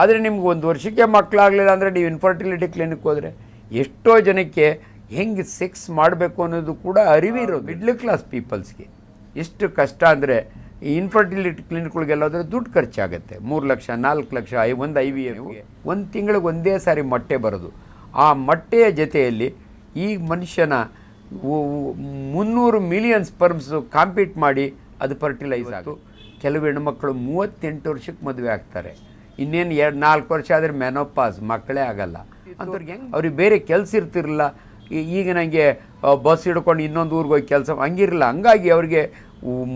ಆದರೆ ನಿಮ್ಗೆ ಒಂದು ವರ್ಷಕ್ಕೆ ಮಕ್ಕಳಾಗಲಿಲ್ಲ ಅಂದರೆ ನೀವು ಇನ್ಫರ್ಟಿಲಿಟಿ ಕ್ಲಿನಿಕ್ ಹೋದರೆ ಎಷ್ಟೋ ಜನಕ್ಕೆ ಹೆಂಗೆ ಸೆಕ್ಸ್ ಮಾಡಬೇಕು ಅನ್ನೋದು ಕೂಡ ಅರಿವಿರೋದು ಮಿಡ್ಲ್ ಕ್ಲಾಸ್ ಪೀಪಲ್ಸ್ಗೆ ಎಷ್ಟು ಕಷ್ಟ ಅಂದರೆ ಈ ಇನ್ಫರ್ಟಿಲಿಟಿ ಕ್ಲಿನಿಕ್ಗಳಿಗೆಲ್ಲ ಹೋದರೆ ದುಡ್ಡು ಖರ್ಚಾಗುತ್ತೆ. ಮೂರು ಲಕ್ಷ ನಾಲ್ಕು ಲಕ್ಷ ಐ ಒಂದು ಐ ವಿ ಒಂದು ತಿಂಗಳಿಗೆ ಒಂದೇ ಸಾರಿ ಮೊಟ್ಟೆ ಬರೋದು. ಆ ಮೊಟ್ಟೆಯ ಜೊತೆಯಲ್ಲಿ ಈ ಮನುಷ್ಯನ ಮುನ್ನೂರು ಮಿಲಿಯನ್ ಸ್ಪರ್ಮ್ಸು ಕಾಂಪೀಟ್ ಮಾಡಿ ಅದು ಫರ್ಟಿಲೈಸ್ ಆಯಿತು ಕೆಲವು ಹೆಣ್ಣುಮಕ್ಕಳು ಮೂವತ್ತೆಂಟು ವರ್ಷಕ್ಕೆ ಮದುವೆ ಆಗ್ತಾರೆ. ಇನ್ನೇನು ಎರಡು ನಾಲ್ಕು ವರ್ಷ ಆದರೆ ಮೆನೋಪಾಸ್ ಮಕ್ಕಳೇ ಆಗಲ್ಲ. ಅಂಥವ್ರಿಗೆ ಹೆಂಗೆ ಅವ್ರಿಗೆ ಬೇರೆ ಕೆಲಸ ಇರ್ತಿರಲಿಲ್ಲ. ಈಗ ನನಗೆ ಬಸ್ ಹಿಡ್ಕೊಂಡು ಇನ್ನೊಂದು ಊರಿಗೆ ಹೋಗಿ ಕೆಲಸ ಹಂಗಿರಲಿಲ್ಲ. ಹಂಗಾಗಿ ಅವ್ರಿಗೆ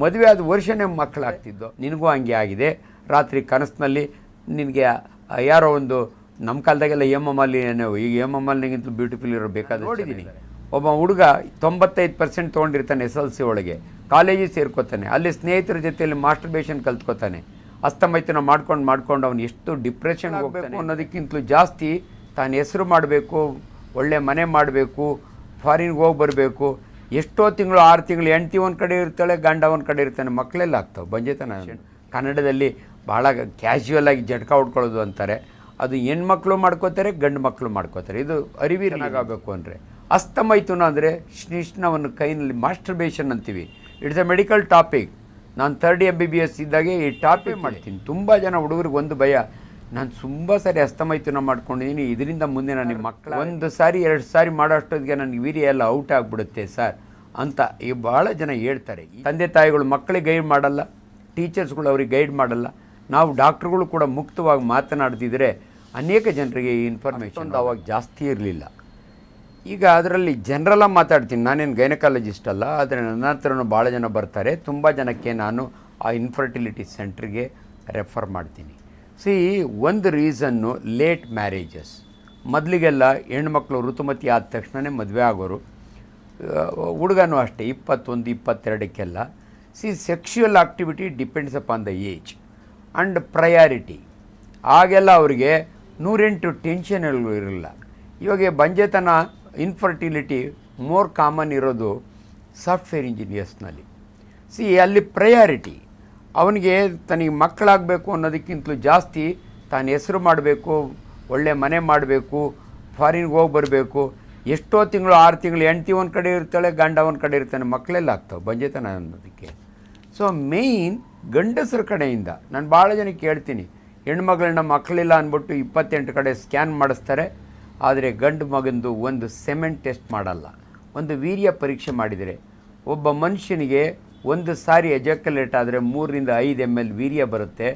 ಮದುವೆ ಆದ ವರ್ಷನೇ ಮಕ್ಕಳಾಗ್ತಿದ್ದು ನಿನಗೂ ಹಂಗೆ ಆಗಿದೆ. ರಾತ್ರಿ ಕನಸಿನಲ್ಲಿ ನಿನಗೆ ಯಾರೋ ಒಂದು ನಮ್ಮ ಕಾಲದಾಗೆಲ್ಲ ಅಲ್ಲಿ ಏನೋ ಈಗ ಅಲ್ಲಿಗಿಂತಲೂ ಬ್ಯೂಟಿಫುಲ್ ಇರೋ ಬೇಕಾದ್ರೆ ನೋಡಿದ್ದೀನಿ. ಒಬ್ಬ ಹುಡುಗ ತೊಂಬತ್ತೈದು ಪರ್ಸೆಂಟ್ ತೊಗೊಂಡಿರ್ತಾನೆ ಎಸ್ ಎಲ್ ಸಿ ಒಳಗೆ. ಕಾಲೇಜಿಗೆ ಸೇರ್ಕೋತಾನೆ. ಅಲ್ಲಿ ಸ್ನೇಹಿತರ ಜೊತೆಯಲ್ಲಿ ಮಾಸ್ಟರ್ಬೇಷನ್ ಕಲ್ತ್ಕೋತಾನೆ. ಅಸ್ತಮೈತನ ಮಾಡ್ಕೊಂಡು ಮಾಡ್ಕೊಂಡು ಅವನು ಎಷ್ಟು ಡಿಪ್ರೆಷನ್ ಹೋಗಬೇಕು ಅನ್ನೋದಕ್ಕಿಂತಲೂ ಜಾಸ್ತಿ ತಾನು ಹೆಸರು ಮಾಡಬೇಕು ಒಳ್ಳೆ ಮನೆ ಮಾಡಬೇಕು ಫಾರಿನ್ಗೆ ಹೋಗಿ ಬರಬೇಕು. ಎಷ್ಟೋ ತಿಂಗಳು ಆರು ತಿಂಗಳು ಹೆಂಡ್ತಿ ಒಂದು ಕಡೆ ಇರ್ತಾಳೆ ಗಂಡ ಒಂದು ಕಡೆ ಇರ್ತಾನೆ. ಮಕ್ಕಳೆಲ್ಲ ಆಗ್ತಾವೆ ಬಂಜೆತನ. ಕನ್ನಡದಲ್ಲಿ ಭಾಳ ಕ್ಯಾಶುವಲ್ ಆಗಿ ಜಟ್ಕ ಹೊಡ್ಕೊಳ್ಳೋದು ಅಂತಾರೆ. ಅದು ಹೆಣ್ಮಕ್ಳು ಮಾಡ್ಕೋತಾರೆ ಗಂಡು ಮಕ್ಕಳು ಮಾಡ್ಕೋತಾರೆ. ಇದು ಅರಿವಿರನಾಗಬೇಕು ಅಂದರೆ. ಅಸ್ತಮೈತುನ ಅಂದರೆ ಶ್ರೀಷ್ಣವನ್ನು ಕೈನಲ್ಲಿ ಮಾಸ್ಟರ್ಬೇಷನ್ ಅಂತೀವಿ. ಇಟ್ಸ್ ಎ ಮೆಡಿಕಲ್ ಟಾಪಿಕ್ ನಾನು third M B B S ಇದ್ದಾಗೆ ಈ ಟಾಪೇ ಮಾಡ್ತೀನಿ. ತುಂಬ ಜನ ಹುಡುಗರಿಗೆ ಒಂದು ಭಯ. ನಾನು ತುಂಬ ಸಾರಿ ಅಸ್ತಮೈತುನ ಮಾಡ್ಕೊಂಡಿದ್ದೀನಿ ಇದರಿಂದ ಮುಂದೆ ನನಗೆ ಮಕ್ಕಳ ಒಂದು ಸಾರಿ ಎರಡು ಸಾರಿ ಮಾಡೋಷ್ಟೊತ್ತಿಗೆ ನನಗೆ ವೀರ್ಯ ಎಲ್ಲ ಔಟ್ ಆಗಿಬಿಡುತ್ತೆ ಸರ್ ಅಂತ ಈ ಭಾಳ ಜನ ಹೇಳ್ತಾರೆ. ತಂದೆ ತಾಯಿಗಳು ಮಕ್ಕಳಿಗೆ ಗೈಡ್ ಮಾಡಲ್ಲ ಟೀಚರ್ಸ್ಗಳು ಅವ್ರಿಗೆ ಗೈಡ್ ಮಾಡಲ್ಲ. ನಾವು ಡಾಕ್ಟ್ರುಗಳು ಕೂಡ ಮುಕ್ತವಾಗಿ ಮಾತನಾಡ್ತಿದ್ರೆ ಅನೇಕ ಜನರಿಗೆ ಈ ಇನ್ಫಾರ್ಮೇಷನ್ ಅವಾಗ ಜಾಸ್ತಿ ಇರಲಿಲ್ಲ. ಈಗ ಅದರಲ್ಲಿ ಜನರಲ್ಲ ಮಾತಾಡ್ತೀನಿ. ನಾನೇನು ಗೈನಕಾಲಜಿಸ್ಟ್ ಅಲ್ಲ, ಆದರೆ ನನ್ನ ಹತ್ರನೂ ಭಾಳ ಜನ ಬರ್ತಾರೆ. ತುಂಬ ಜನಕ್ಕೆ ನಾನು ಆ ಇನ್ಫರ್ಟಿಲಿಟಿ ಸೆಂಟ್ರಿಗೆ ರೆಫರ್ ಮಾಡ್ತೀನಿ. ಸಿ ಒಂದು ರೀಸನ್ನು ಲೇಟ್ ಮ್ಯಾರೇಜಸ್ ಮೊದಲಿಗೆಲ್ಲ ಹೆಣ್ಮಕ್ಳು ಋತುಮತಿ ಆದ ತಕ್ಷಣವೇ ಮದುವೆ ಆಗೋರು. ಹುಡುಗನೂ ಅಷ್ಟೇ, ಇಪ್ಪತ್ತೊಂದು, ಇಪ್ಪತ್ತೆರಡಕ್ಕೆಲ್ಲ. See sexual activity depends upon the age and priority ಆಗೆಲ್ಲ ಅವರಿಗೆ ನೂರೆಂಟು ಟೆನ್ಷನ್ ಇರಲಿಲ್ಲ. ಇವಾಗ ಬಂಜೆತನ ಇನ್ಫರ್ಟಿಲಿಟಿ ಮೋರ್ ಕಾಮನ್ ಇರೋದು ಸಾಫ್ಟ್ವೇರ್ ಇಂಜಿನಿಯರ್ಸ್ನಲ್ಲಿ ಸಿ ಅಲ್ಲಿ ಪ್ರಯಾರಿಟಿ ಅವನಿಗೆ ತನಗೆ ಮಕ್ಕಳಾಗಬೇಕು ಅನ್ನೋದಕ್ಕಿಂತಲೂ ಜಾಸ್ತಿ ತಾನು ಹೆಸರು ಮಾಡಬೇಕು, ಒಳ್ಳೆ ಮನೆ ಮಾಡಬೇಕು ಫಾರಿನ್ಗೆ ಹೋಗಿ ಬರಬೇಕು ಎಷ್ಟೋ ತಿಂಗಳು, ಆರು ತಿಂಗಳು ಹೆಂಡ್ತಿ ಒಂದು ಕಡೆ ಇರ್ತಾಳೆ, ಗಂಡ ಒಂದು ಕಡೆ ಇರ್ತಾನೆ, ಮಕ್ಕಳೆಲ್ಲ ಆಗ್ತಾವೆ ಬಂಜೆತನ ಅನ್ನೋದಕ್ಕೆ. ಸೊ ಮೇಯ್ನ್ ಗಂಡಸರ ಕಡೆಯಿಂದ, ನಾನು ಭಾಳ ಜನಕ್ಕೆ ಹೇಳ್ತೀನಿ, ಹೆಣ್ಮಗಳನ್ನ ಮಕ್ಕಳಿಲ್ಲ ಅಂದ್ಬಿಟ್ಟು ಇಪ್ಪತ್ತೆಂಟು ಕಡೆ ಸ್ಕ್ಯಾನ್ ಮಾಡಿಸ್ತಾರೆ. ಆದರೆ ಗಂಡು ಮಗಂದು ಒಂದು ಸೆಮೆಂಟ್ ಟೆಸ್ಟ್ ಮಾಡಲ್ಲ. ಒಂದು ವೀರ್ಯ ಪರೀಕ್ಷೆ ಮಾಡಿದರೆ ಒಬ್ಬ ಮನುಷ್ಯನಿಗೆ ಒಂದು ಸಾರಿ ಎಜಕ್ಯುಲೇಟ್ ಆದರೆ ಮೂರರಿಂದ ಐದು ಎಂ ಎಲ್ ವೀರ್ಯ ಬರುತ್ತೆ.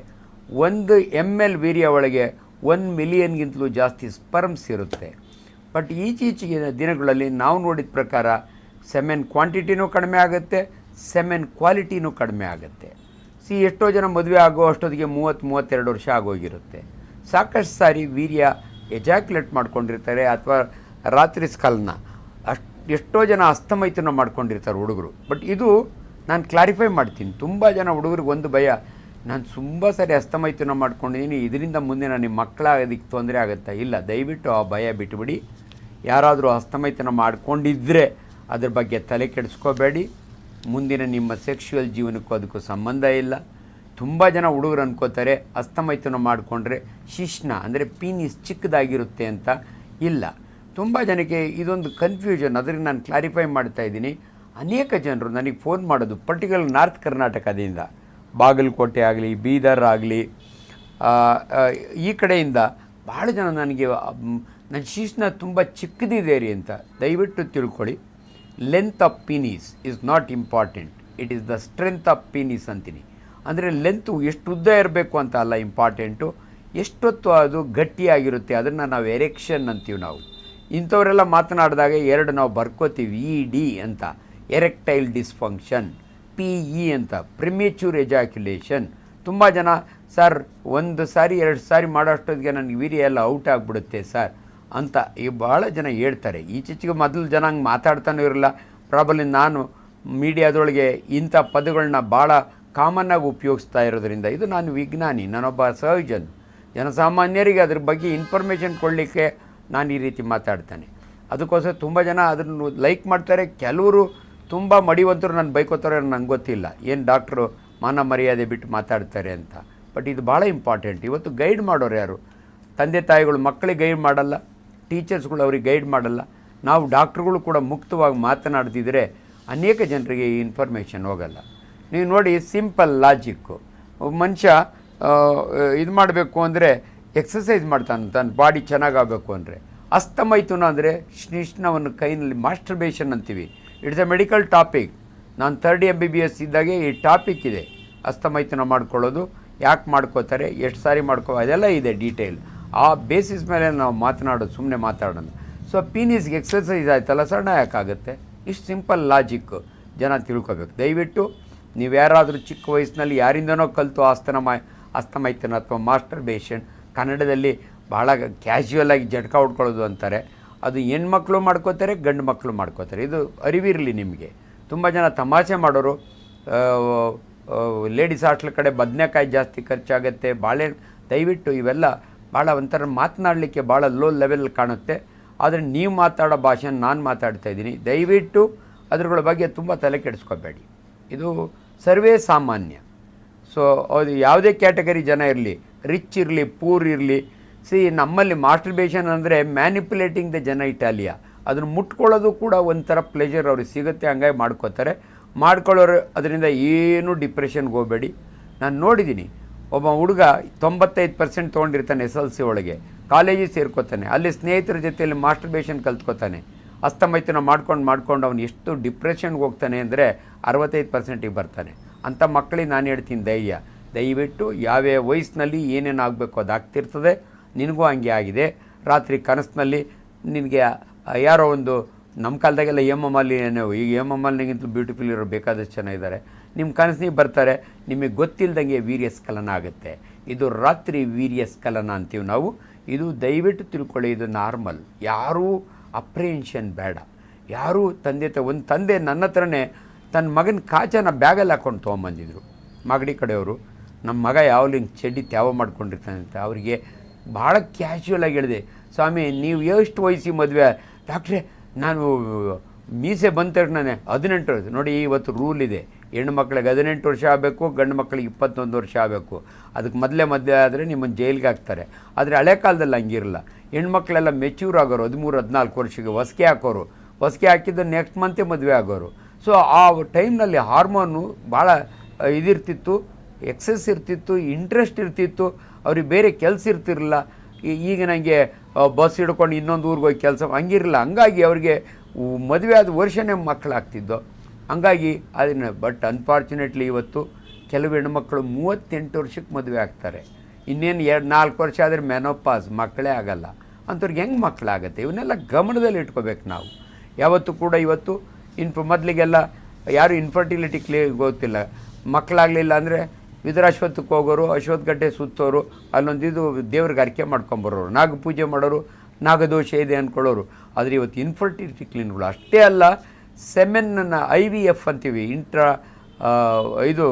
ಒಂದು ಎಂ ಎಲ್ ವೀರ್ಯ ಒಳಗೆ ಒನ್ ಮಿಲಿಯನ್ಗಿಂತಲೂ ಜಾಸ್ತಿ ಸ್ಪರ್ಮ್ಸ್ ಇರುತ್ತೆ ಬಟ್ ಈಚೀಚೆಗಿನ ದಿನಗಳಲ್ಲಿ ನಾವು ನೋಡಿದ ಪ್ರಕಾರ ಸೆಮೆನ್ ಕ್ವಾಂಟಿಟಿನೂ ಕಡಿಮೆ ಆಗುತ್ತೆ ಸೆಮೆನ್ ಕ್ವಾಲಿಟಿನೂ ಕಡಿಮೆ ಆಗುತ್ತೆ. ಸಿ, ಎಷ್ಟೋ ಜನ ಮದುವೆ ಆಗೋ ಅಷ್ಟೊತ್ತಿಗೆ ಮೂವತ್ತು, ಮೂವತ್ತೆರಡು ವರ್ಷ ಆಗೋಗಿರುತ್ತೆ. ಸಾಕಷ್ಟು ಸಾರಿ ವೀರ್ಯ ಎಜಾಕ್ಯುಲೇಟ್ ಮಾಡ್ಕೊಂಡಿರ್ತಾರೆ ಅಥವಾ ರಾತ್ರಿ ಸ್ಕಲ್ನ. ಅಷ್ಟು, ಎಷ್ಟೋ ಜನ ಅಸ್ತಮೈತನ ಮಾಡ್ಕೊಂಡಿರ್ತಾರೆ ಹುಡುಗರು. ಬಟ್ ಇದು ನಾನು ಕ್ಲಾರಿಫೈ ಮಾಡ್ತೀನಿ. ತುಂಬ ಜನ ಹುಡುಗರಿಗೆ ಒಂದು ಭಯ. ನಾನು ತುಂಬ ಸರಿ ಅಸ್ತಮೈತನ ಮಾಡ್ಕೊಂಡಿದ್ದೀನಿ ಇದರಿಂದ ಮುಂದೆ ನನಗೆ ಮಕ್ಕಳಾಗೋದಕ್ಕೆ ತೊಂದರೆ ಆಗುತ್ತಾ? ಇಲ್ಲ. ದಯವಿಟ್ಟು ಆ ಭಯ ಬಿಟ್ಟುಬಿಡಿ ಯಾರಾದರೂ ಅಸ್ತಮೈತನ ಮಾಡ್ಕೊಂಡಿದ್ದರೆ ಅದ್ರ ಬಗ್ಗೆ ತಲೆ ಕೆಡಿಸ್ಕೋಬೇಡಿ. ಮುಂದಿನ ನಿಮ್ಮ ಸೆಕ್ಷುವಲ್ ಜೀವನಕ್ಕೂ ಅದಕ್ಕೂ ಸಂಬಂಧ ಇಲ್ಲ. ತುಂಬ ಜನ ಹುಡುಗರು ಅನ್ಕೋತಾರೆ ಅಸ್ತಮೈತನ ಮಾಡಿಕೊಂಡ್ರೆ ಶಿಶ್ನ ಅಂದರೆ ಪೀನಿಸ್ ಚಿಕ್ಕದಾಗಿರುತ್ತೆ ಅಂತ ಇಲ್ಲ. ತುಂಬ ಜನಕ್ಕೆ ಇದೊಂದು ಕನ್ಫ್ಯೂಷನ್ ಅದರಿಂದ ನಾನು ಕ್ಲಾರಿಫೈ ಮಾಡ್ತಾ ಇದ್ದೀನಿ. ಅನೇಕ ಜನರು ನನಗೆ ಫೋನ್ ಮಾಡೋದು ಪರ್ಟಿಕ್ಯುಲರ್ ನಾರ್ತ್ ಕರ್ನಾಟಕದಿಂದ. ಬಾಗಲಕೋಟೆ ಆಗಲಿ, ಬೀದರ್ ಆಗಲಿ ಈ ಕಡೆಯಿಂದ ಭಾಳ ಜನ ನನಗೆ ನನ್ನ ಶಿಶ್ನ ತುಂಬ ಚಿಕ್ಕದಿದೆ ರೀ ಅಂತ ದಯವಿಟ್ಟು ತಿಳ್ಕೊಳ್ಳಿ. Length of penis is not important it is the strength of penis ಅಂತೀನಿ. ಅಂದರೆ ಲೆಂತು ಎಷ್ಟು ಉದ್ದ ಇರಬೇಕು ಅಂತ ಅಲ್ಲ ಇಂಪಾರ್ಟೆಂಟು ಎಷ್ಟೊತ್ತು ಅದು ಗಟ್ಟಿಯಾಗಿರುತ್ತೆ ಅದನ್ನು ನಾವು ಎರೆಕ್ಷನ್ ಅಂತೀವಿ ನಾವು. ಇಂಥವರೆಲ್ಲ ಮಾತನಾಡಿದಾಗ ಎರಡು ನಾವು ಬರ್ಕೋತೀವಿ ಇ ಡಿ ಅಂತ. ಎರೆಕ್ಟೈಲ್ ಡಿಸ್ಫಂಕ್ಷನ್ ಪಿ ಇ ಅಂತ. ಪ್ರಿಮೇಚೂರ್ ಎಜಾಕ್ಯುಲೇಷನ್ ತುಂಬ ಜನ, ಸರ್, ಒಂದು ಸಾರಿ, ಎರಡು ಸಾರಿ ಮಾಡೋಷ್ಟೊತ್ತಿಗೆ ನನಗೆ ವೀರ್ಯ ಎಲ್ಲ ಔಟ್ ಆಗಿಬಿಡುತ್ತೆ, ಸರ್, ಅಂತ ಈ ಭಾಳ ಜನ ಹೇಳ್ತಾರೆ. ಈಚೀಚೆಗೆ ಮೊದಲು ಜನ ಹಂಗೆ ಮಾತಾಡ್ತಾನೂ ಇರಲ್ಲ. ಪ್ರಾಬಲಿ ನಾನು ಮೀಡಿಯಾದೊಳಗೆ ಇಂಥ ಪದಗಳನ್ನ ಭಾಳ ಕಾಮನ್ನಾಗಿ ಉಪಯೋಗಿಸ್ತಾ ಇರೋದ್ರಿಂದ ಇದು ನಾನು ವಿಜ್ಞಾನಿ, ನಾನೊಬ್ಬ ಸರ್ಜನ್ ಜನಸಾಮಾನ್ಯರಿಗೆ ಅದ್ರ ಬಗ್ಗೆ ಇನ್ಫಾರ್ಮೇಷನ್ ಕೊಡಲಿಕ್ಕೆ ನಾನು ಈ ರೀತಿ ಮಾತಾಡ್ತಾನೆ. ಅದಕ್ಕೋಸ್ಕರ ತುಂಬ ಜನ ಅದನ್ನು ಲೈಕ್ ಮಾಡ್ತಾರೆ. ಕೆಲವರು ತುಂಬ ಮಡಿವಂತರು ನಾನು ಬೈಕೋತಾರೆ ನಂಗೆ ಗೊತ್ತಿಲ್ಲ. ಏನು ಡಾಕ್ಟ್ರು ಮಾನ ಮರ್ಯಾದೆ ಬಿಟ್ಟು ಮಾತಾಡ್ತಾರೆ ಅಂತ. ಬಟ್ ಇದು ಭಾಳ ಇಂಪಾರ್ಟೆಂಟ್ ಇವತ್ತು ಗೈಡ್ ಮಾಡೋರು ಯಾರು? ತಂದೆ ತಾಯಿಗಳು ಮಕ್ಕಳಿಗೆ ಗೈಡ್ ಮಾಡಲ್ಲ. ಟೀಚರ್ಸ್ಗಳು ಅವ್ರಿಗೆ ಗೈಡ್ ಮಾಡಲ್ಲ. ನಾವು ಡಾಕ್ಟ್ರುಗಳು ಕೂಡ ಮುಕ್ತವಾಗಿ ಮಾತನಾಡ್ತಿದ್ರೆ ಅನೇಕ ಜನರಿಗೆ ಈ ಇನ್ಫಾರ್ಮೇಷನ್ ಹೋಗಲ್ಲ. ನೀವು ನೋಡಿ ಸಿಂಪಲ್ ಲಾಜಿಕ್ಕು ಮನುಷ್ಯ ಇದು ಮಾಡಬೇಕು ಅಂದರೆ ಎಕ್ಸಸೈಸ್ ಮಾಡ್ತಾನೆ ತನ್ನ ಬಾಡಿ ಚೆನ್ನಾಗಾಗಬೇಕು ಅಂದರೆ. ಅಸ್ತಮೈಥುನ ಅಂದರೆ ಶ್ನಿಷ್ಣವನ್ನು ಕೈನಲ್ಲಿ ಮಾಸ್ಟರ್ಬೇಷನ್ ಅಂತೀವಿ. ಇಟ್ಸ್ ಎ ಮೆಡಿಕಲ್ ಟಾಪಿಕ್ ನಾನು third M B B S ಇದ್ದಾಗೆ ಈ ಟಾಪಿಕ್ ಇದೆ. ಅಸ್ತಮೈಥುನ ಮಾಡ್ಕೊಳ್ಳೋದು, ಯಾಕೆ ಮಾಡ್ಕೋತಾರೆ, ಎಷ್ಟು ಸಾರಿ ಮಾಡ್ಕೋ, ಅದೆಲ್ಲ ಇದೆ ಡೀಟೇಲ್ ಆ ಬೇಸಿಸ್ ಮೇಲೆ ನಾವು ಮಾತನಾಡೋದು ಸುಮ್ಮನೆ ಮಾತಾಡೋಣ ಸೊ ಪೀನೀಸ್ಗೆ ಎಕ್ಸಸೈಸ್ ಆಯ್ತಲ್ಲ, ಸಣ್ಣ ಯಾಕಾಗುತ್ತೆ? ಇಷ್ಟು ಸಿಂಪಲ್ ಲಾಜಿಕ್ ಜನ ತಿಳ್ಕೊಬೇಕು. ದಯವಿಟ್ಟು ನೀವು ಯಾರಾದರೂ ಚಿಕ್ಕ ವಯಸ್ಸಿನಲ್ಲಿ ಯಾರಿಂದನೋ ಕಲಿತು ಆಸ್ತನ ಮಾ ಅಸ್ತಮೈತನ ಅಥವಾ ಮಾಸ್ಟರ್ ಬೇಷನ್ ಕನ್ನಡದಲ್ಲಿ ಭಾಳ ಕ್ಯಾಶುವಲ್ ಆಗಿ ಜಟ್ಕ ಹೊಡ್ಕೊಳ್ಳೋದು ಅಂತಾರೆ. ಅದು ಹೆಣ್ಮಕ್ಳು ಮಾಡ್ಕೋತಾರೆ, ಗಂಡು ಮಕ್ಕಳು ಮಾಡ್ಕೋತಾರೆ. ಇದು ಅರಿವಿರಲಿ ನಿಮಗೆ. ತುಂಬ ಜನ ತಮಾಷೆ ಮಾಡೋರು ಲೇಡೀಸ್ ಹಾಸ್ಟೆಲ್ ಕಡೆ ಬದನೆಕಾಯಿ ಜಾಸ್ತಿ ಖರ್ಚಾಗುತ್ತೆ, ಬಾಳೆ, ದಯವಿಟ್ಟು ಇವೆಲ್ಲ ಭಾಳ ಒಂಥರ ಮಾತನಾಡಲಿಕ್ಕೆ ಭಾಳ ಲೋ ಲೆವೆಲ್ ಕಾಣುತ್ತೆ. ಆದರೆ ನೀವು ಮಾತಾಡೋ ಭಾಷೆನ ನಾನು ಮಾತಾಡ್ತಾ ಇದ್ದೀನಿ. ದಯವಿಟ್ಟು ಅದ್ರಗಳ ಬಗ್ಗೆ ತುಂಬ ತಲೆ ಕೆಡಿಸ್ಕೋಬೇಡಿ. ಇದು ಸರ್ವೇ ಸಾಮಾನ್ಯ. ಸೊ ಅದು ಯಾವುದೇ ಕ್ಯಾಟಗರಿ ಜನ ಇರಲಿ ರಿಚ್ ಇರಲಿ ಪೂರ್ ಇರಲಿ ಸಿ ನಮ್ಮಲ್ಲಿ ಮಾಸ್ಟರ್ಬೇಷನ್ ಅಂದರೆ ಮ್ಯಾನಿಪುಲೇಟಿಂಗ್ ದ ಜನ ಇಟಾಲಿಯಾ ಅದನ್ನು ಮುಟ್ಕೊಳ್ಳೋದು ಕೂಡ ಒಂಥರ ಪ್ಲೆಜರ್ ಅವ್ರಿಗೆ ಸಿಗುತ್ತೆ, ಹಂಗಾಗಿ ಮಾಡ್ಕೋತಾರೆ. ಮಾಡ್ಕೊಳ್ಳೋರು ಅದರಿಂದ ಏನೂ ಡಿಪ್ರೆಷನ್ಗೆ ಹೋಗಬೇಡಿ. ನಾನು ನೋಡಿದ್ದೀನಿ ಒಬ್ಬ ಹುಡುಗ ತೊಂಬತ್ತೈದು ಪರ್ಸೆಂಟ್ ತೊಗೊಂಡಿರ್ತಾನೆ ಎಸ್ ಎಲ್ ಸಿ ಒಳಗೆ ಕಾಲೇಜಿಗೆ ಸೇರ್ಕೋತಾನೆ, ಅಲ್ಲಿ ಸ್ನೇಹಿತರ ಜೊತೆಯಲ್ಲಿ ಮಾಸ್ಟರ್ಬೇಷನ್ ಕಲ್ತ್ಕೋತಾನೆ. ಅಸ್ತಮೈತನ ಮಾಡ್ಕೊಂಡು ಮಾಡ್ಕೊಂಡು ಅವನು ಎಷ್ಟು ಡಿಪ್ರೆಷನ್ಗೆ ಹೋಗ್ತಾನೆ ಅಂದರೆ ಅರವತ್ತೈದು ಪರ್ಸೆಂಟಿಗೆ ಬರ್ತಾನೆ. ಅಂಥ ಮಕ್ಕಳಿಗೆ ನಾನು ಹೇಳ್ತೀನಿ ಧೈರ್ಯ ದಯವಿಟ್ಟು ಯಾವ್ಯಾವ ವಯಸ್ಸಿನಲ್ಲಿ ಏನೇನು ಆಗಬೇಕು ಅದು ಆಗ್ತಿರ್ತದೆ. ನಿನಗೂ ಹಂಗೆ ಆಗಿದೆ. ರಾತ್ರಿ ಕನಸಿನಲ್ಲಿ ನಿನಗೆ ಯಾರೋ ಒಂದು ನಮ್ಮ ಕಾಲದಾಗೆಲ್ಲ ಎಂ ಎಂ ಅಲ್ಲಿ ಏನೋ ಈಗ ಎಂ ಎಂ ಅಲ್ಲಿಗಿಂತಲೂ ಬ್ಯೂಟಿಫುಲ್ ಇರೋ ಬೇಕಾದಷ್ಟು ಜನ ಇದ್ದಾರೆ ನಿಮ್ಮ ಕನಸಿನಿಗೆ ಬರ್ತಾರೆ, ನಿಮಗೆ ಗೊತ್ತಿಲ್ಲದಂಗೆ ವೀರ್ಯಸ್ಖಲನ ಆಗುತ್ತೆ. ಇದು ರಾತ್ರಿ ವೀರ್ಯಸ್ಖಲನ ಅಂತೀವಿ ನಾವು. ಇದು ದಯವಿಟ್ಟು ತಿಳ್ಕೊಳ್ಳಿ, ಇದು ನಾರ್ಮಲ್. ಯಾರೂ ಅಪ್ರಿಹೆನ್ಷನ್ ಬೇಡ. ಯಾರೂ ತಂದೆ ತ, ಒಂದು ತಂದೆ ನನ್ನ ಹತ್ರನೇ ತನ್ನ ಮಗನ ಕಾಚನ ಬ್ಯಾಗಲ್ಲಿ ಹಾಕ್ಕೊಂಡು ತೊಗೊಂಬಂದಿದ್ರು. ಮಾಗಡಿ ಕಡೆಯವರು ನಮ್ಮ ಮಗ ಯಾವ ಲಿಂಗ್ ಚಡ್ಡಿ ತ್ಯಾವ ಮಾಡ್ಕೊಂಡಿರ್ತಾನೆ ಅಂತ ಅವರಿಗೆ ಭಾಳ ಕ್ಯಾಶುವಲ್ ಆಗಿ ಹೇಳಿದೆ, ಸ್ವಾಮಿ, ನೀವು ಎಷ್ಟು ವಯಸ್ಸಿಗೆ ಮದುವೆ? ಡಾಕ್ಟ್ರೆ, ನಾನು ಮೀಸೆ ಬಂದ ತಕ್ಷಣ ಹದಿನೆಂಟು ನೋಡಿ ಇವತ್ತು ರೂಲ್ ಇದೆ. ಹೆಣ್ಣು ಮಕ್ಕಳಿಗೆ ಹದಿನೆಂಟು ವರ್ಷ ಆಗಬೇಕು, ಗಂಡು ಮಕ್ಕಳಿಗೆ ಇಪ್ಪತ್ತೊಂದು ವರ್ಷ ಆಗಬೇಕು. ಅದಕ್ಕೆ ಮೊದಲೇ ಮದುವೆ ಆದರೆ ನಿಮ್ಮನ್ನು ಜೈಲಿಗೆ ಹಾಕ್ತಾರೆ. ಆದರೆ ಹಳೆ ಕಾಲದಲ್ಲಿ ಹಂಗಿರಲ್ಲ. ಹೆಣ್ಮಕ್ಳೆಲ್ಲ ಮೆಚ್ಯೂರ್ ಆಗೋರು, ಹದಿಮೂರು, ಹದಿನಾಲ್ಕು ವರ್ಷಕ್ಕೆ ಹೊಸಕೆ ಹಾಕೋರು. ಹೊಸಕೆ ಹಾಕಿದ್ದು ನೆಕ್ಸ್ಟ್ ಮಂತೇ ಮದುವೆ ಆಗೋರು. ಸೊ ಆ ಟೈಮ್ನಲ್ಲಿ ಹಾರ್ಮೋನು ಭಾಳ ಇದಿರ್ತಿತ್ತು ಎಕ್ಸಸ್ ಇರ್ತಿತ್ತು ಇಂಟ್ರೆಸ್ಟ್ ಇರ್ತಿತ್ತು. ಅವ್ರಿಗೆ ಬೇರೆ ಕೆಲಸ ಇರ್ತಿರಲಿಲ್ಲ. ಈಗ ನನಗೆ ಬಸ್ ಹಿಡ್ಕೊಂಡು ಇನ್ನೊಂದು ಊರಿಗೆ ಹೋಗಿ ಕೆಲಸ ಹಂಗಿರಲಿಲ್ಲ ಹಂಗಾಗಿ ಅವರಿಗೆ ಮದುವೆ ಆದ ವರ್ಷನೇ ಮಕ್ಕಳಾಗ್ತಿದ್ದು ಹಂಗಾಗಿ ಅದನ್ನು ಬಟ್ ಅನ್ಫಾರ್ಚುನೇಟ್ಲಿ ಇವತ್ತು ಕೆಲವು ಹೆಣ್ಮಕ್ಳು ಮೂವತ್ತೆಂಟು ವರ್ಷಕ್ಕೆ ಮದುವೆ ಆಗ್ತಾರೆ. ಇನ್ನೇನು ಎರಡು, ನಾಲ್ಕು ವರ್ಷ ಆದರೆ ಮೆನೋಪಾಸ್ ಮಕ್ಕಳೇ ಆಗಲ್ಲ. ಅಂಥವ್ರಿಗೆ ಹೆಂಗೆ ಮಕ್ಕಳಾಗತ್ತೆ? ಇವನ್ನೆಲ್ಲ ಗಮನದಲ್ಲಿ ಇಟ್ಕೋಬೇಕು ನಾವು. ಯಾವತ್ತೂ ಕೂಡ ಇವತ್ತು ಇನ್ಫ ಮೊದಲಿಗೆಲ್ಲ ಯಾರು ಇನ್ಫರ್ಟಿಲಿಟಿ ಕ್ಲೇ ಗೊತ್ತಿಲ್ಲ. ಮಕ್ಕಳಾಗಲಿಲ್ಲ ಅಂದರೆ ವಿದುರಾಶ್ವತ್ಥಕ್ಕೆ ಹೋಗೋರು, ಅಶ್ವತ್ಥಗಡ್ಡೆ ಸುತ್ತೋರು, ಅಲ್ಲೊಂದು ಇದು ದೇವ್ರಿಗೆ ಅರಿಕೆ ಮಾಡ್ಕೊಂಬರೋರು ನಾಗ ಪೂಜೆ ಮಾಡೋರು, ನಾಗದೋಷ ಇದೆ ಅಂದ್ಕೊಳ್ಳೋರು ಆದರೆ ಇವತ್ತು ಇನ್ಫರ್ಟಿಲಿಟಿ ಕ್ಲೀನ್ಗಳು ಅಷ್ಟೇ ಅಲ್ಲ ಸೆಮೆನ್ನ ಐ ವಿ ಎಫ್ ಅಂತೀವಿ, ಇಂಟ್ರಾ ಇದು,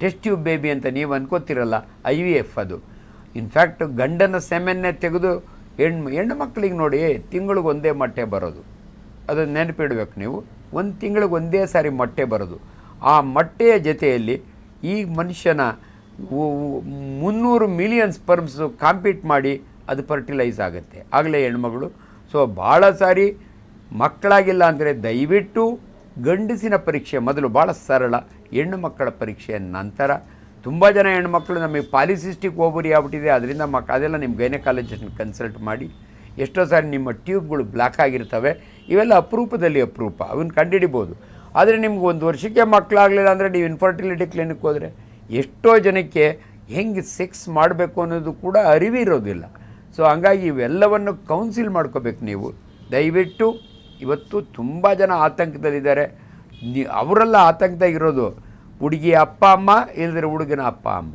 ಟೆಸ್ಟ್ ಟ್ಯೂಬ್ ಬೇಬಿ ಅಂತ ನೀವು ಅನ್ಕೋತಿರಲ್ಲ ಐ ವಿ ಎಫ್ ಅದು ಇನ್ಫ್ಯಾಕ್ಟ್ ಗಂಡನ ಸೆಮೆನ್ನೇ ತೆಗೆದು ಹೆಣ್ಣು ಹೆಣ್ಣು ಮಕ್ಕಳಿಗೆ ನೋಡಿ ತಿಂಗಳಿಗೆ ಒಂದೇ ಮೊಟ್ಟೆ ಬರೋದು. ಅದನ್ನು ನೆನಪಿಡ್ಬೇಕು ನೀವು. ಒಂದು ತಿಂಗಳಿಗೆ ಒಂದೇ ಸಾರಿ ಮೊಟ್ಟೆ ಬರೋದು. ಆ ಮೊಟ್ಟೆಯ ಜೊತೆಯಲ್ಲಿ ಈ ಮನುಷ್ಯನ ಮುನ್ನೂರು ಮಿಲಿಯನ್ ಸ್ಪರ್ಮ್ಸು ಕಾಂಪೀಟ್ ಮಾಡಿ ಅದು ಫರ್ಟಿಲೈಸ್ ಆಗುತ್ತೆ. ಆಗಲೇ ಹೆಣ್ಮಗಳು. ಸೊ ಭಾಳ ಸಾರಿ ಮಕ್ಕಳಾಗಿಲ್ಲ ಅಂದರೆ ದಯವಿಟ್ಟು ಗಂಡಸಿನ ಪರೀಕ್ಷೆ ಮೊದಲು ಭಾಳ ಸರಳ. ಹೆಣ್ಣು ಮಕ್ಕಳ ಪರೀಕ್ಷೆಯ ನಂತರ ತುಂಬ ಜನ ಹೆಣ್ಮಕ್ಳು ನಮಗೆ ಪಾಲಿಸಿಸ್ಟಿಕ್ ಓಬರಿ ಆಗ್ಬಿಟ್ಟಿದೆ. ಅದರಿಂದ ಮಕ್, ಅದೆಲ್ಲ ನಿಮ್ಮ ಗೈನಕಾಲಜಿಸ್ಟ್ನ ಕನ್ಸಲ್ಟ್ ಮಾಡಿ. ಎಷ್ಟೋ ಸಾರಿ ನಿಮ್ಮ ಟ್ಯೂಬ್ಗಳು ಬ್ಲ್ಯಾಕ್ ಆಗಿರ್ತವೆ. ಇವೆಲ್ಲ ಅಪರೂಪದಲ್ಲಿ ಅಪರೂಪ. ಅವನ್ನ ಕಂಡುಹಿಡಿಬೋದು. ಆದರೆ ನಿಮ್ಗೆ ಒಂದು ವರ್ಷಕ್ಕೆ ಮಕ್ಕಳಾಗಲಿಲ್ಲ ಅಂದರೆ ನೀವು ಇನ್ಫರ್ಟಿಲಿಟಿ ಕ್ಲಿನಿಕ್ ಹೋದರೆ ಎಷ್ಟೋ ಜನಕ್ಕೆ ಹೆಂಗೆ ಸೆಕ್ಸ್ ಮಾಡಬೇಕು ಅನ್ನೋದು ಕೂಡ ಅರಿವಿರೋದಿಲ್ಲ. ಸೊ ಹಂಗಾಗಿ ಇವೆಲ್ಲವನ್ನು ಕೌನ್ಸಿಲ್ ಮಾಡ್ಕೋಬೇಕು ನೀವು. ದಯವಿಟ್ಟು ಇವತ್ತು ತುಂಬ ಜನ ಆತಂಕದಲ್ಲಿದ್ದಾರೆ. ಅವರೆಲ್ಲ ಆತಂಕದಾಗಿರೋದು, ಹುಡುಗಿ ಅಪ್ಪ, ಅಮ್ಮ ಇಲ್ಲದ್ರೆ ಹುಡುಗನ ಅಪ್ಪ, ಅಮ್ಮ.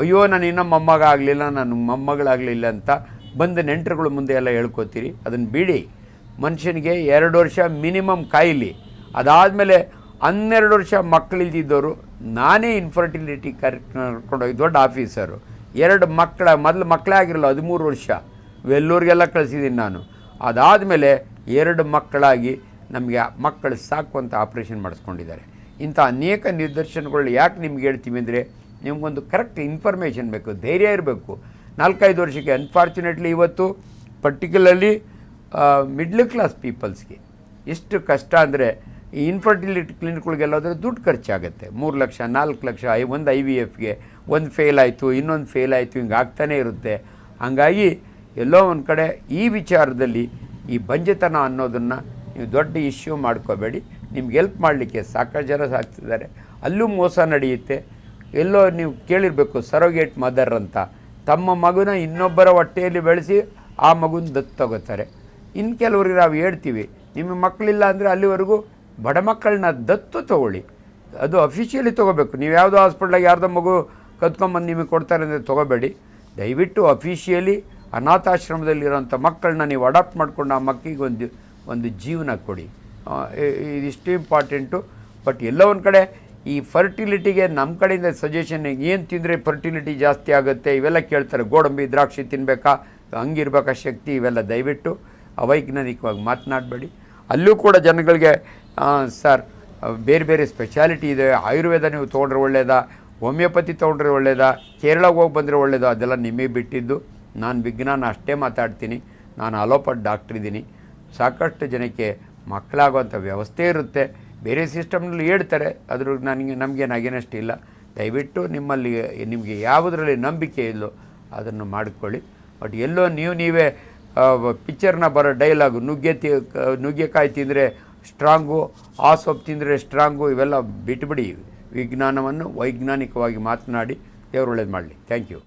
ಅಯ್ಯೋ, ನಾನು ಇನ್ನೂ ಮೊಮ್ಮಗ ಆಗಲಿಲ್ಲ, ನಾನು ಮೊಮ್ಮಗಳಾಗಲಿಲ್ಲ ಅಂತ ಬಂದ ನೆಂಟರುಗಳ ಮುಂದೆ ಎಲ್ಲ ಹೇಳ್ಕೊತೀರಿ. ಅದನ್ನು ಬಿಡಿ. ಮನುಷ್ಯನಿಗೆ ಎರಡು ವರ್ಷ ಮಿನಿಮಮ್ ಕಾಯಿಲಿ. ಅದಾದಮೇಲೆ ಹನ್ನೆರಡು ವರ್ಷ ಮಕ್ಕಳಿಲ್ದಿದ್ದವರು ನಾನೇ ಇನ್ಫರ್ಟಿಲಿಟಿ ಕರೆಕ್ಟ್ ಕರ್ಕೊಂಡೋಗಿ ದೊಡ್ಡ ಆಫೀಸರು. ಎರಡು ಮಕ್ಕಳ, ಮೊದಲು ಮಕ್ಕಳೇ ಆಗಿರಲ್ಲ, ಹದಿಮೂರು ವರ್ಷ. ವೆಲ್ಲೂರಿಗೆಲ್ಲ ಕಳಿಸಿದ್ದೀನಿ ನಾನು. ಅದಾದಮೇಲೆ ಎರಡು ಮಕ್ಕಳಾಗಿ ನಮಗೆ ಮಕ್ಕಳು ಸಾಕುವಂಥ ಆಪ್ರೇಷನ್ ಮಾಡಿಸ್ಕೊಂಡಿದ್ದಾರೆ. ಇಂಥ ಅನೇಕ ನಿದರ್ಶನಗಳು ಯಾಕೆ ನಿಮ್ಗೆ ಹೇಳ್ತೀವಿ ಅಂದರೆ ನಿಮಗೊಂದು ಕರೆಕ್ಟ್ ಇನ್ಫಾರ್ಮೇಷನ್ ಬೇಕು, ಧೈರ್ಯ ಇರಬೇಕು. ನಾಲ್ಕೈದು ವರ್ಷಕ್ಕೆ ಅನ್ಫಾರ್ಚುನೇಟ್ಲಿ ಇವತ್ತು ಪರ್ಟಿಕ್ಯುಲರ್ಲಿ ಮಿಡ್ಲ್ ಕ್ಲಾಸ್ ಪೀಪಲ್ಸ್ಗೆ ಎಷ್ಟು ಕಷ್ಟ ಅಂದರೆ ಈ ಇನ್ಫರ್ಟಿಲಿಟಿ ಕ್ಲಿನಿಕ್ಗಳಿಗೆಲ್ಲಾದ್ರೆ ದುಡ್ಡು ಖರ್ಚಾಗುತ್ತೆ. ಮೂರು ಲಕ್ಷ, ನಾಲ್ಕು ಲಕ್ಷ, ಐ, ಒಂದು ಐ ವಿ ಎಫ್ಗೆ ಒಂದು ಫೇಲ್ ಆಯಿತು, ಇನ್ನೊಂದು ಫೇಲ್ ಆಯಿತು, ಹಿಂಗೆ ಆಗ್ತಾನೇ ಇರುತ್ತೆ. ಹಂಗಾಗಿ ಎಲ್ಲೋ ಒಂದು ಕಡೆ ಈ ವಿಚಾರದಲ್ಲಿ ಈ ಬಂಜೆತನ ಅನ್ನೋದನ್ನು ನೀವು ದೊಡ್ಡ ಇಶ್ಯೂ ಮಾಡ್ಕೋಬೇಡಿ. ನಿಮ್ಗೆ ಹೆಲ್ಪ್ ಮಾಡಲಿಕ್ಕೆ ಸಾಕಷ್ಟು ಜನ ಸಾಕ್ತಿದ್ದಾರೆ. ಅಲ್ಲೂ ಮೋಸ ನಡೆಯುತ್ತೆ. ಎಲ್ಲೋ ನೀವು ಕೇಳಿರಬೇಕು, ಸರೋಗೇಟ್ ಮದರ್ ಅಂತ. ತಮ್ಮ ಮಗುನ ಇನ್ನೊಬ್ಬರ ಹೊಟ್ಟೆಯಲ್ಲಿ ಬೆಳೆಸಿ ಆ ಮಗುನ ದತ್ತು ತಗೋತಾರೆ. ಇನ್ನು ಕೆಲವ್ರಿಗೆ ನಾವು ಹೇಳ್ತೀವಿ, ನಿಮ್ಮ ಮಕ್ಕಳಿಲ್ಲ ಅಂದರೆ ಅಲ್ಲಿವರೆಗೂ ಬಡ ಮಕ್ಕಳನ್ನ ದತ್ತು ತಗೊಳ್ಳಿ. ಅದು ಅಫಿಷಿಯಲಿ ತೊಗೋಬೇಕು. ನೀವು ಯಾವುದೋ ಹಾಸ್ಪಿಟ್ಲಾಗ ಯಾರ್ದೋ ಮಗು ಕದ್ಕೊಂಬಂದು ನಿಮಗೆ ಕೊಡ್ತಾರೆ ಅಂದರೆ ತೊಗೋಬೇಡಿ. ದಯವಿಟ್ಟು ಅಫಿಷಿಯಲಿ ಅನಾಥಾಶ್ರಮದಲ್ಲಿರೋಂಥ ಮಕ್ಕಳನ್ನ ನೀವು ಅಡಾಪ್ಟ್ ಮಾಡ್ಕೊಂಡು ಆ ಮಕ್ಕಳಿಗೆ ಒಂದು ಒಂದು ಜೀವನ ಕೊಡಿ. ಇದಿಷ್ಟು ಇಂಪಾರ್ಟೆಂಟು. ಬಟ್ ಎಲ್ಲ ಒಂದು ಕಡೆ ಈ ಫರ್ಟಿಲಿಟಿಗೆ ನಮ್ಮ ಕಡೆಯಿಂದ ಸಜೆಷನ್ ಏನು ತಿಂದರೆ ಫರ್ಟಿಲಿಟಿ ಜಾಸ್ತಿ ಆಗುತ್ತೆ, ಇವೆಲ್ಲ ಕೇಳ್ತಾರೆ. ಗೋಡಂಬಿ, ದ್ರಾಕ್ಷಿ ತಿನ್ನಬೇಕಾ ಹಂಗಿರ್ಬೇಕಾ ಶಕ್ತಿ? ಇವೆಲ್ಲ ದಯವಿಟ್ಟು ಅವೈಜ್ಞಾನಿಕವಾಗಿ ಮಾತನಾಡಬೇಡಿ. ಅಲ್ಲೂ ಕೂಡ ಜನಗಳಿಗೆ ಸರ್, ಬೇರೆ ಬೇರೆ ಸ್ಪೆಷಾಲಿಟಿ ಇದೆ. ಆಯುರ್ವೇದ ನೀವು ತೊಗೊಂಡ್ರೆ ಒಳ್ಳೇದಾ? ಹೋಮಿಯೋಪತಿ ತೊಗೊಂಡ್ರೆ ಒಳ್ಳೇದಾ? ಕೇರಳಗೆ ಹೋಗಿ ಬಂದರೆ ಒಳ್ಳೇದಾ? ಅದೆಲ್ಲ ನಿಮಗೆ ಬಿಟ್ಟಿದ್ದು. ನಾನು ವಿಜ್ಞಾನ ಅಷ್ಟೇ ಮಾತಾಡ್ತೀನಿ, ನಾನು ಅಲೋಪತ್ ಡಾಕ್ಟ್ರ್ ಇದ್ದೀನಿ ಸಾಕಷ್ಟು ಜನಕ್ಕೆ ಮಕ್ಕಳಾಗುವಂಥ ವ್ಯವಸ್ಥೆ ಇರುತ್ತೆ. ಬೇರೆ ಸಿಸ್ಟಮ್ನಲ್ಲಿ ಹೇಳ್ತಾರೆ ಅದ್ರ ನನಗೆ ನಮಗೇನು ಅಗೇನಸ್ಟ್ ಇಲ್ಲ. ದಯವಿಟ್ಟು ನಿಮ್ಮಲ್ಲಿ, ನಿಮಗೆ ಯಾವುದರಲ್ಲಿ ನಂಬಿಕೆ ಇಲ್ಲೋ ಅದನ್ನು ಮಾಡಿಕೊಳ್ಳಿ. ಬಟ್ ಎಲ್ಲೋ ನೀವು, ನೀವೇ ಪಿಕ್ಚರ್ನ ಬರೋ ಡೈಲಾಗು ನುಗ್ಗೆ ತಿ ನುಗ್ಗೆಕಾಯಿ ತಿಂದರೆ ಸ್ಟ್ರಾಂಗು ಆ ಸೊಪ್ಪು ತಿಂದರೆ ಸ್ಟ್ರಾಂಗು ಇವೆಲ್ಲ ಬಿಟ್ಬಿಡಿ. ವಿಜ್ಞಾನವನ್ನು ವೈಜ್ಞಾನಿಕವಾಗಿ ಮಾತನಾಡಿ, ದೇವರು ಒಳ್ಳೇದು ಮಾಡಲಿ. Thank you